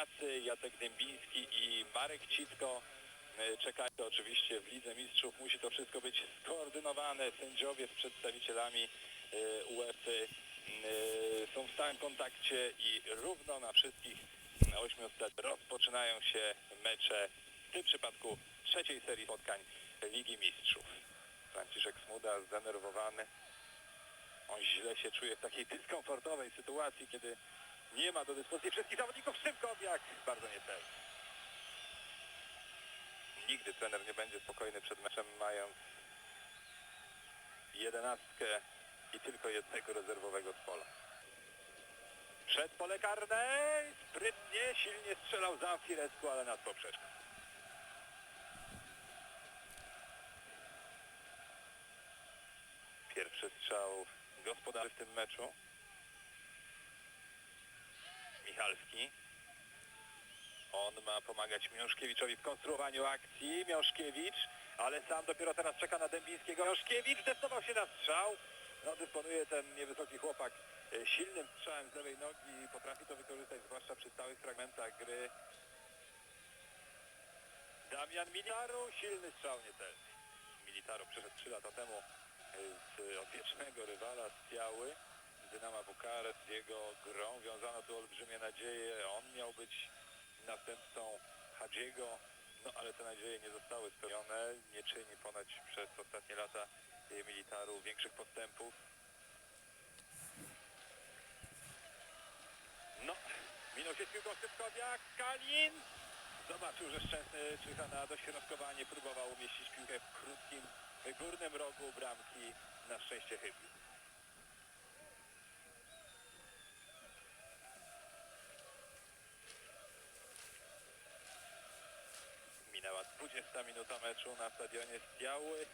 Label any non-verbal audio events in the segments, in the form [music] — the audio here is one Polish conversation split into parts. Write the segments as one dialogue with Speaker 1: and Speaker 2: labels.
Speaker 1: Polacy, Jacek Dębiński i Marek Citko. E, Czekają oczywiście w Lidze Mistrzów. Musi to wszystko być skoordynowane. Sędziowie z przedstawicielami e, UEFA są w stałym kontakcie i równo na wszystkich ośmiu stadionach rozpoczynają się mecze, w tym przypadku trzeciej serii spotkań Ligi Mistrzów. Franciszek Smuda zdenerwowany. On źle się czuje w takiej [laughs] dyskomfortowej sytuacji, kiedy nie ma do dyspozycji wszystkich zawodników. Szymkowiak bardzo niecelny. Nigdy trener nie będzie spokojny przed meczem, mając jedenastkę i tylko jednego rezerwowego z pola. Przed pole karne, sprytnie, silnie strzelał za Firesku, ale nad poprzeczką. Pierwszy strzał gospodarzy w tym meczu. Michalski. On ma pomagać Miążkiewiczowi w konstruowaniu akcji. Miążkiewicz, ale sam dopiero teraz czeka na Dębińskiego. Miążkiewicz zdecydował się na strzał. No, dysponuje ten niewysoki chłopak e, silnym strzałem z lewej nogi potrafi to wykorzystać, zwłaszcza przy stałych fragmentach gry. Damian Militaru, silny strzał niecelny. Militaru przeszedł 3 lata temu e, z odwiecznego rywala z Piały. Dynama Bukarest, z jego grą wiązano tu olbrzymie nadzieje. On miał być następcą Hadziego, no ale te nadzieje nie zostały spełnione. Nie czyni ponoć przez ostatnie lata militaru większych postępów. No, minął się z piłką Szybkowiak, Kalin. Zobaczył, że Szczęsny czyha na dośrodkowanie, próbował umieścić piłkę w krótkim, górnym rogu bramki. Na szczęście chybił. Minęła 20 minuta meczu na stadionie Stiały.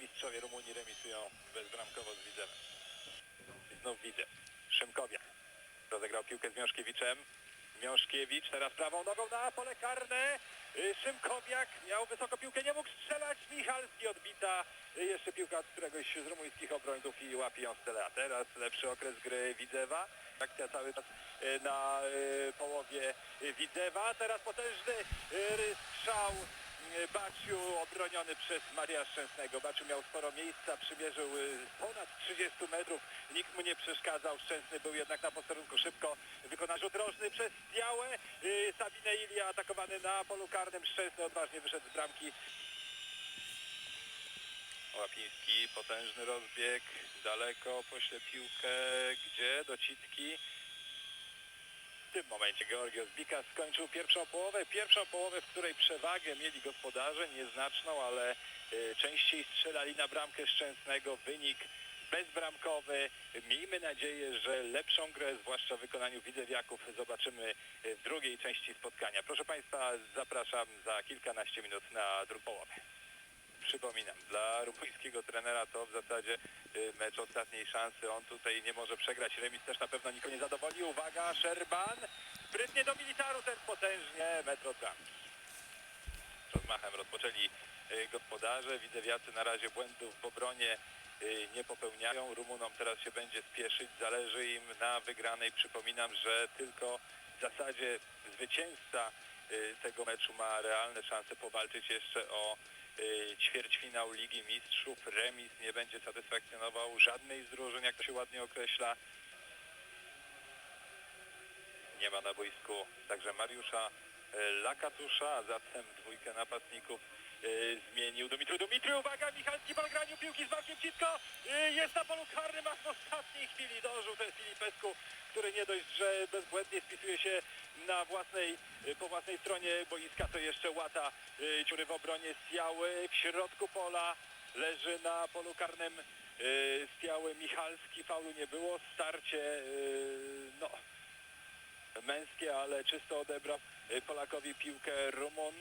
Speaker 1: Mistrzowie Rumunii remisują bezbramkowo z Widzewem. I znów widzę. Szymkowiak rozegrał piłkę z Miążkiewiczem. Miążkiewicz teraz prawą nogą na pole karne. Y, Szymkowiak miał wysoko piłkę, nie mógł strzelać. Michalski odbita. Y, Jeszcze piłka od któregoś z rumuńskich obrońców i łapie ją stele. A teraz lepszy okres gry Widzewa. Akcja cały czas na y, połowie Widzewa. Teraz potężny y, strzał Baciu obroniony przez Maria Szczęsnego. Baciu miał sporo miejsca, przymierzył ponad 30 metrów. Nikt mu nie przeszkadzał. Szczęsny był jednak na posterunku szybko. Wykonał rzut rożny przez Białe. Sabine Ilia atakowany na polu karnym. Szczęsny odważnie wyszedł z bramki. Łapiński, potężny rozbieg, daleko, pośle piłkę, gdzie? Do Citki. Tym momencie Georgios Bika skończył pierwszą połowę. Pierwszą połowę, w której przewagę mieli gospodarze, nieznaczną, ale y, częściej strzelali na bramkę Szczęsnego. Wynik bezbramkowy. Miejmy nadzieję, że lepszą grę, zwłaszcza w wykonaniu widzewiaków, zobaczymy y, w drugiej części spotkania. Proszę Państwa, zapraszam za kilkanaście minut na drugą połowę. Przypominam, dla rumuńskiego trenera to w zasadzie y, mecz ostatniej szansy. On tutaj nie może przegrać. Remis też na pewno nikogo nie zadowoli. Uwaga, Szerban. Sprytnie do militaru, ten potężnie. Metro od rozmachem rozpoczęli y, gospodarze. Widzewiacy na razie błędów w obronie y, nie popełniają. Rumunom teraz się będzie spieszyć. Zależy im na wygranej. Przypominam, że tylko w zasadzie zwycięzca tego meczu ma realne szanse powalczyć jeszcze o ćwierćfinał Ligi Mistrzów. Remis nie będzie satysfakcjonował żadnej z drużyn, jak to się ładnie określa. Nie ma na boisku także Mariusza y, Lakatusza, a zatem dwójkę napastników y, zmienił Dumitru. Dumitru, uwaga, Michalski po graniu piłki z Markiem Citko. Y, jest na polu karnym, a w ostatniej chwili dążył ten Filipesku, który nie dość, że bezbłędnie spisuje się na własnej, y, po własnej stronie boiska, to jeszcze łata y, dziury w obronie Stiały. W środku pola leży na polu karnym y, Stiały Michalski. Faulu nie było. Starcie, y, no, męskie, ale czysto odebrał y, Polakowi piłkę Rumun.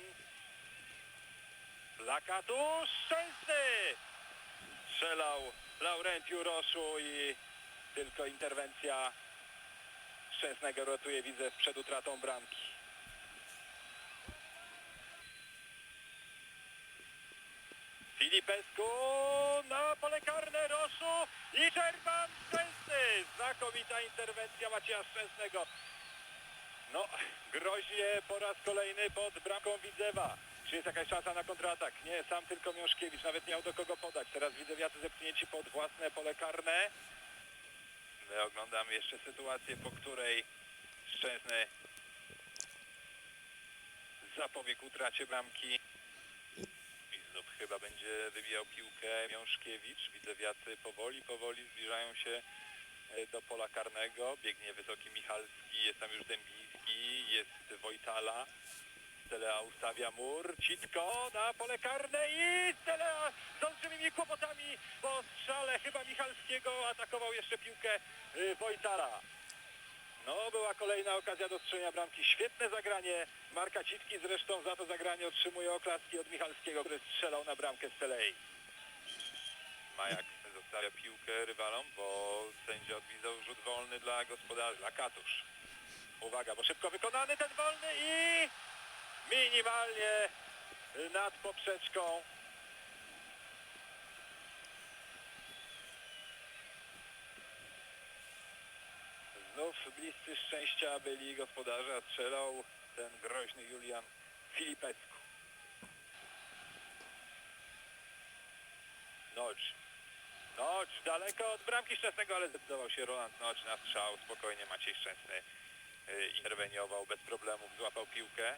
Speaker 1: Lakatusz Szczęsny! Strzelał Laurent Juroszu i tylko interwencja Szczęsnego ratuje widzę przed utratą bramki. Filipesku na pole karne Roszu i Czerwan Szczęsny. Znakomita interwencja Macieja Szczęsnego. No, groźnie po raz kolejny pod bramką Widzewa. Czy jest jakaś szansa na kontratak? Nie, sam tylko Miążkiewicz, nawet miał do kogo podać. Teraz Widzewiacy zepchnięci pod własne pole karne. My oglądamy jeszcze sytuację, po której Szczęsny zapobiegł utracie bramki. I znów chyba będzie wybijał piłkę Miążkiewicz. Widzewiacy powoli, powoli zbliżają się e, do pola karnego. Biegnie wysoki Michalski, jest tam już Dębiński, jest Wojtala. Stelea ustawia mur, Citko na pole karne i Stelea z olbrzymimi kłopotami po strzale chyba Michalskiego atakował jeszcze piłkę y, Wojtala. No, była kolejna okazja do strzelenia bramki. Świetne zagranie Marka Citki, zresztą za to zagranie otrzymuje oklaski od Michalskiego, który strzelał na bramkę Stelei. Majak zostawia piłkę rywalom, bo sędzia odwiedzał rzut wolny dla gospodarzy, dla Katusz. Uwaga, bo szybko wykonany ten wolny i minimalnie nad poprzeczką. Znów bliscy szczęścia byli gospodarze, a strzelał ten groźny Julian Filipescu. Nocz. Nocz, daleko od bramki Szczęsnego, ale zdecydował się Roland Nocz na strzał. Spokojnie Maciej Szczęsny y, interweniował bez problemów, złapał piłkę.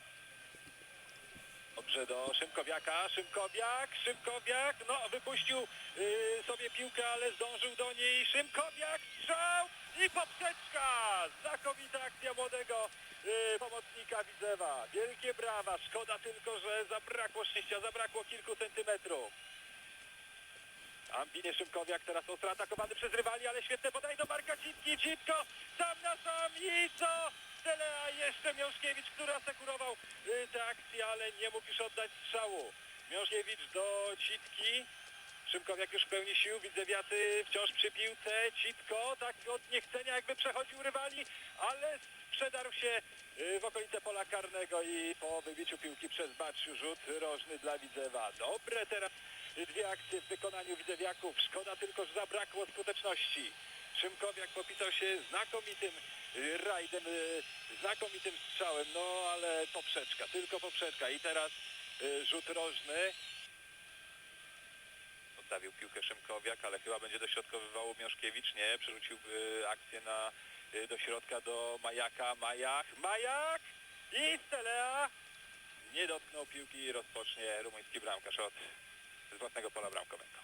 Speaker 1: Dobrze do Szymkowiaka, Szymkowiak, Szymkowiak, no wypuścił y, sobie piłkę, ale zdążył do niej Szymkowiak, strzał i poprzeczka! Znakomita akcja młodego y, pomocnika Widzewa. Wielkie brawa, szkoda tylko, że zabrakło szczęścia, zabrakło kilku centymetrów. Ambitnie Szymkowiak teraz ostro atakowany przez rywali, ale świetne podanie do Marka Citki. Citko sam na sam i co? Stelea jeszcze Miążkiewicz, który asekurował y, tę akcję, ale nie mógł już oddać strzału. Miążkiewicz do Citki. Szymkowiak już w pełni sił, Widzewiacy wciąż przy piłce. Citko tak od niechcenia jakby przechodził rywali, ale przedarł się y, w okolice pola karnego i po wybiciu piłki przez Baciu rzut rożny dla Widzewa. Dobre teraz dwie akcje w wykonaniu Widzewiaków. Szkoda tylko, że zabrakło skuteczności. Szymkowiak popisał się znakomitym rajdem, y, znakomitym strzałem, no ale poprzeczka, tylko poprzeczka. I teraz y, rzut rożny. Odstawił piłkę Szymkowiak, ale chyba będzie dośrodkowywał Miążkiewicz. Nie, przerzucił y, akcję na, do środka do Majaka. Majak, Majak i Stelea. Nie dotknął piłki i rozpocznie rumuński bramkarz od z własnego pola bramkowego.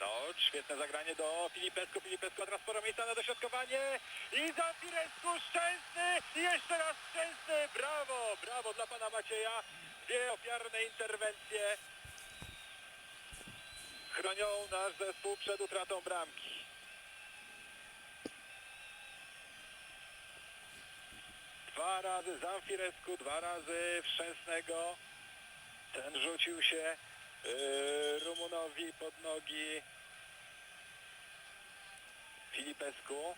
Speaker 1: No, świetne zagranie do Filipesku. Filipesku, teraz sporo miejsca na dośrodkowanie. I za Firesku Szczęsny. Jeszcze raz Szczęsny. Brawo, brawo dla pana Macieja. Dwie ofiarne interwencje chronią nasz zespół przed utratą bramki. Dwa razy Zamfiresku, dwa razy Szczęsnego. Ten rzucił się Rumunowi pod nogi Filipesku.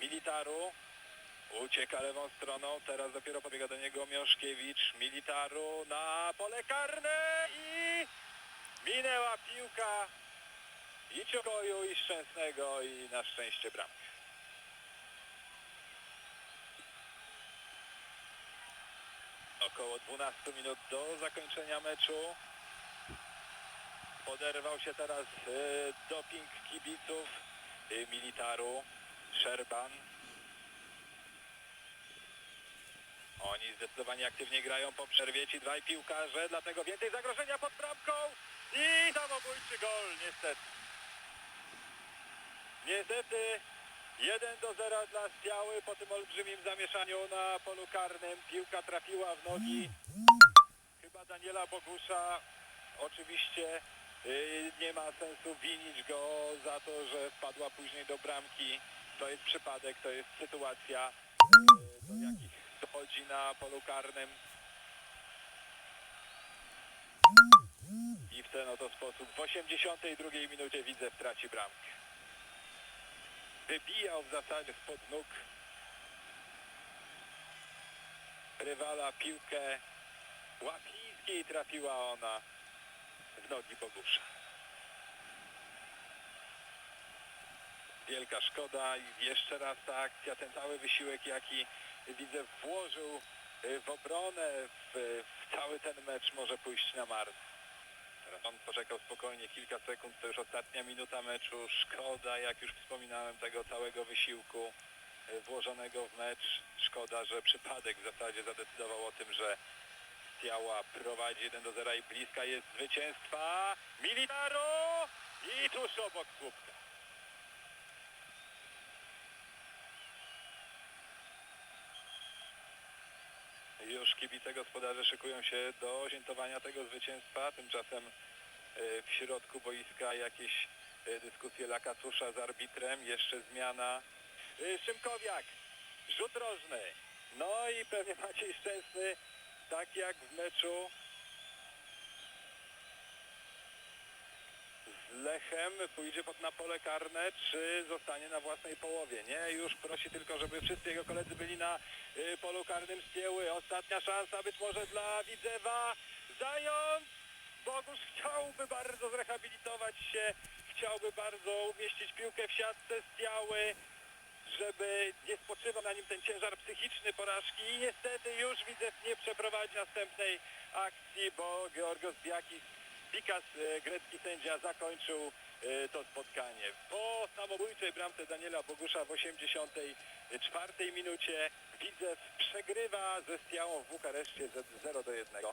Speaker 1: Militaru. Ucieka lewą stroną, teraz dopiero pobiega do niego Miążkiewicz. Militaru na pole karne i minęła piłka i Ciokoju i Szczęsnego i na szczęście bramkę. Około 12 minut do zakończenia meczu. Poderwał się teraz e, doping kibiców e, Militaru, Szerban. Oni zdecydowanie aktywnie grają po przerwie ci dwaj piłkarze, dlatego więcej zagrożenia pod bramką i samobójczy gol niestety. Niestety 1 do 0 dla Stiały po tym olbrzymim zamieszaniu na polu karnym. Piłka trafiła w nogi chyba Daniela Bogusza. Oczywiście nie ma sensu winić go za to, że wpadła później do bramki. To jest przypadek, to jest sytuacja, yy, do jakich dochodzi na polu karnym. I w ten oto sposób w 82 minucie widzę traci bramkę wybijał w zasadzie spod nóg rywala piłkę Łapińskiej trafiła ona w nogi Bogusza. Wielka szkoda i jeszcze raz ta akcja, ten cały wysiłek, jaki widzę włożył y, w obronę, w, w cały ten mecz może pójść na marne. Teraz on poczekał spokojnie kilka sekund, to już ostatnia minuta meczu. Szkoda, jak już wspominałem, tego całego wysiłku y, włożonego w mecz. Szkoda, że przypadek w zasadzie zadecydował o tym, że Stiała prowadzi 1 do 0 i bliska jest zwycięstwa. Militaro i tuż obok słupka. Już kibice gospodarze szykują się do świętowania tego zwycięstwa. Tymczasem e, w środku boiska jakieś e, dyskusje Lakatusza z arbitrem. Jeszcze zmiana. E, Szymkowiak, rzut rożny. No i pewnie Maciej Szczęsny, tak jak w meczu z Lechem, pójdzie pod na pole karne, czy zostanie na własnej połowie. Nie, już prosi tylko, żeby wszyscy jego koledzy byli na y, polu karnym z Pieły. Ostatnia szansa być może dla Widzewa. Zając! Bogusz chciałby bardzo zrehabilitować się, chciałby bardzo umieścić piłkę w siatce z Tiały, żeby nie spoczywał na nim ten ciężar psychiczny porażki i niestety już Widzew nie przeprowadzi następnej akcji, bo Georgios Biakis, Bikas, e, grecki sędzia, zakończył e, to spotkanie. Po samobójczej bramce Daniela Bogusza w 84 minucie Widzew przegrywa ze Stiałą w Bukareszcie ze 0 do 1.